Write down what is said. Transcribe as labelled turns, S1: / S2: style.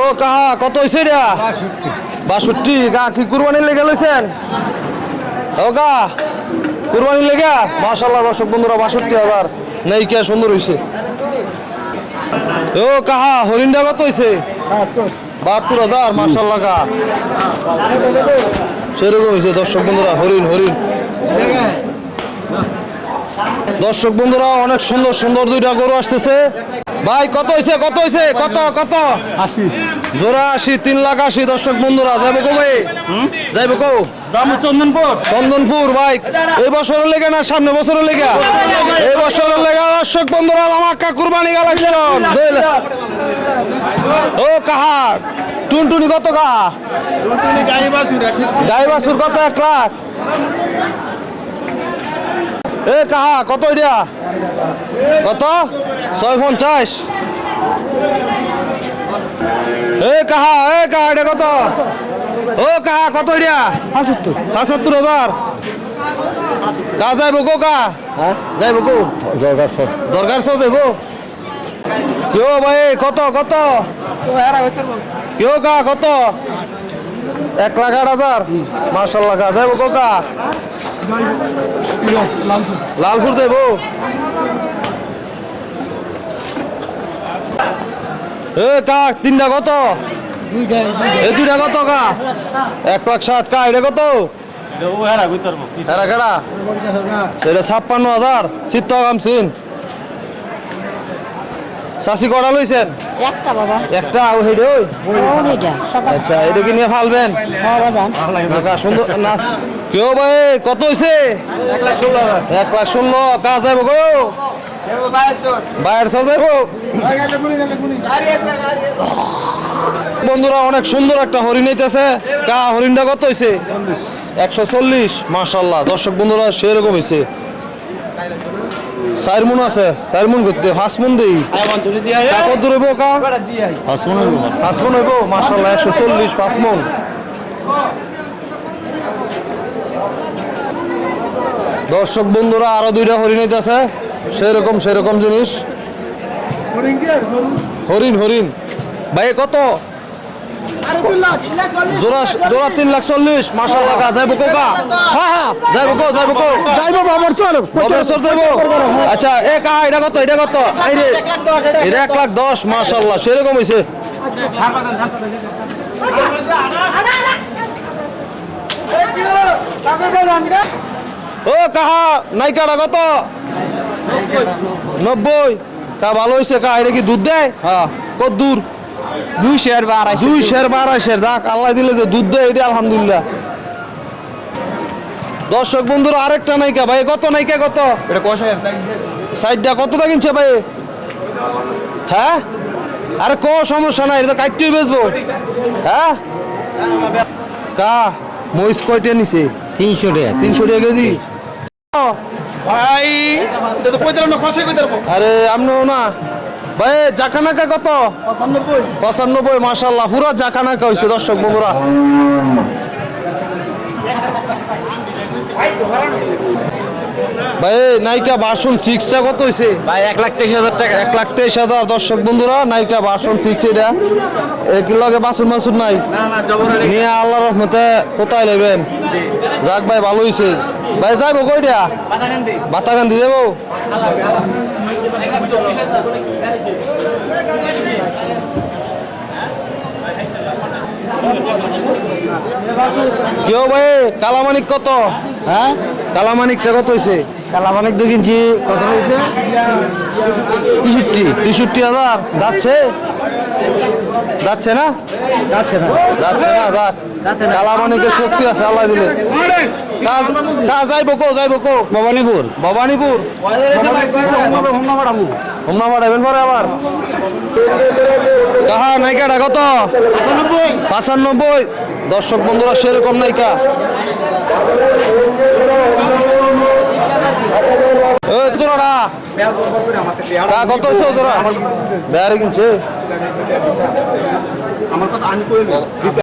S1: ও কাহা কত হয়েছে এটা? বাষট্টি। গা কি কুরবানি লেগে লইছেন? ও গা কুরবানি লেগে? মাশাল্লাহ দর্শক বন্ধুরা বাষট্টি হাজার। নেই কে সুন্দর হয়েছে ও কাহা হরিণটা কত হয়েছে বাহাত্তর। হাজার মাশাল্লাহ কা সেরকম হয়েছে দর্শক বন্ধুরা হরিণ হরিণ। দর্শক বন্ধুরা অনেক সুন্দর সুন্দর দুইটা গরু আসতেছে। ভাই কত হয়েছে কত হয়েছে কত কত?
S2: আশি।
S1: জোড়া আশি তিন লাখ আশি দর্শক বন্ধুরা যাইব কো ভাই? যাইব কো?
S2: চন্দনপুর
S1: চন্দনপুর ভাই। এই বছরের লেগে না সামনে বছরের লেগে? এই বছরের লেগে দর্শক বন্ধুরা আমাক্কা কুরবানি কালেকশন ও কাহা? টুনটুনি কত কা গাই বাছুর কত এক লাখ? এ কাহা কত এটা কত? ছয় পঞ্চাশ। এ কাহা এ কাহা এটা কত? ও কাহা কত এটা
S2: পঁচাত্তর
S1: পঁচাত্তর হাজার। কা যাইব কো কা যাইব কো?
S2: জয়গার সব।
S1: দরকার সব দেব কেউ ভাই কত কত? কেউ কা কত? এক লাখ আট হাজার। মার্শাল্লাহ কা যাইব কো কা লালপুর দেব। এ কা তিনটা কত? এই দুইটা কত কা? এক লাখ সাত কা এটা কত? সেটা ছাপ্পান্ন হাজার চিত্তগাম সিন। চাষি কটা লইছেন?
S3: একটা বাবা।
S1: একটা ও হেডে ওই? আচ্ছা এটা কি নিয়ে ফালবেন? সুন্দর না কেউ ভাই, কত হইছে? এক লাখ ষোলো কাজ যাইব গো। বাইরের সব যাইব বন্ধুরা, অনেক সুন্দর একটা হরিণ হইতেছে কা হরিণটা কত হইছে? একশো চল্লিশ। মাসাল্লাহ দর্শক বন্ধুরা, সেরকম হয়েছে চার মন আছে চার মন করতে পাঁচ মন কত দূর হইব কা? মাসাল্লাহ একশো চল্লিশ পাঁচ মন দর্শক বন্ধুরা আরও দুইটা হরিণ হইতেছে। সেরকম সেরকম জিনিস। হরিণ হরিণ। ভাই কত? জোড়া তিন লাখ চল্লিশ। মাসাল্লাহ কা যাইব কোকা হ্যাঁ হ্যাঁ যাইব কো যাইব কো।
S2: যাইব বাবার চল।
S1: ববের চল যাইব। আচ্ছা এ কা এটা কত এটা কত? এটা এক লাখ দশ মাসাল্লাহ সেরকম হইছে। ও কাহা? নাইকাটা কত নব্বই। কা ভালো হয়েছে কা এটা কি দুধ দেয়? হ্যাঁ। কত দূর? দুই শের বা আড়াই দুই শের বা আড়াই শের যাক আল্লাহ দিলে যে দুধ দেয় এটা আলহামদুলিল্লাহ। দর্শক বন্ধুর আরেকটা নাইকা ভাই কত নাইকা কত?
S2: এটা কষায়
S1: সাইডটা কতটা কিনছে ভাই? হ্যাঁ? আরে ক সমস্যা নাই এটা কাটতেই বেচবো। হ্যাঁ? কা মহিষ কয়টা নিছে?
S2: তিনশো টাকা।
S1: তিনশো টাকা কেজি?
S2: ভাই
S1: আরে আমনো না। ভাই জাকানাকা কত?
S2: পঁচানব্বই।
S1: পঁচানব্বই মাসাল্লাহ পুরা জাকানাকা হয়েছে দর্শক বন্ধুরা। ভাই নাইকা বাসন সিক্সটা কত হয়েছে
S2: ভাই এক লাখ তেইশ হাজার টাকা।
S1: এক লাখ তেইশ হাজার দর্শক বন্ধুরা নাইকা বাসন সিক্স এটা। একই লগে বাসন মাসুন নাই?
S2: না না
S1: নিয়ে আল্লাহ রহমতে কোথায় নেবেন যাক ভাই ভালো হয়েছে ভাই যাইবো কইটা বাতাকান্দি যাব কেউ ভাই কালামানিক কত?
S2: হ্যাঁ?
S1: কালামানিকটা কত হয়েছে
S2: কালামানিক দু কিনছি কত হয়েছে
S1: তেষট্টি। তেষট্টি হাজার। যাচ্ছে? যাচ্ছে না?
S2: যাচ্ছে না।
S1: যাচ্ছে না
S2: না।
S1: কালামানিকের শক্তি আছে আল্লাহ দিলে। যাইবো কো যাইবো কো।
S2: ভবানীপুর।
S1: ভবানীপুর।
S2: হোমনা
S1: বাড়াবেন পরে আবার। কাহা নাইকাটা কত? পাঁচানব্বই। দর্শক বন্ধুরা সেরকম নাইকা ওই জোড়াটা কা কত জোড়া বেয়ারে কিনছে।
S2: আমার কথা আমি করে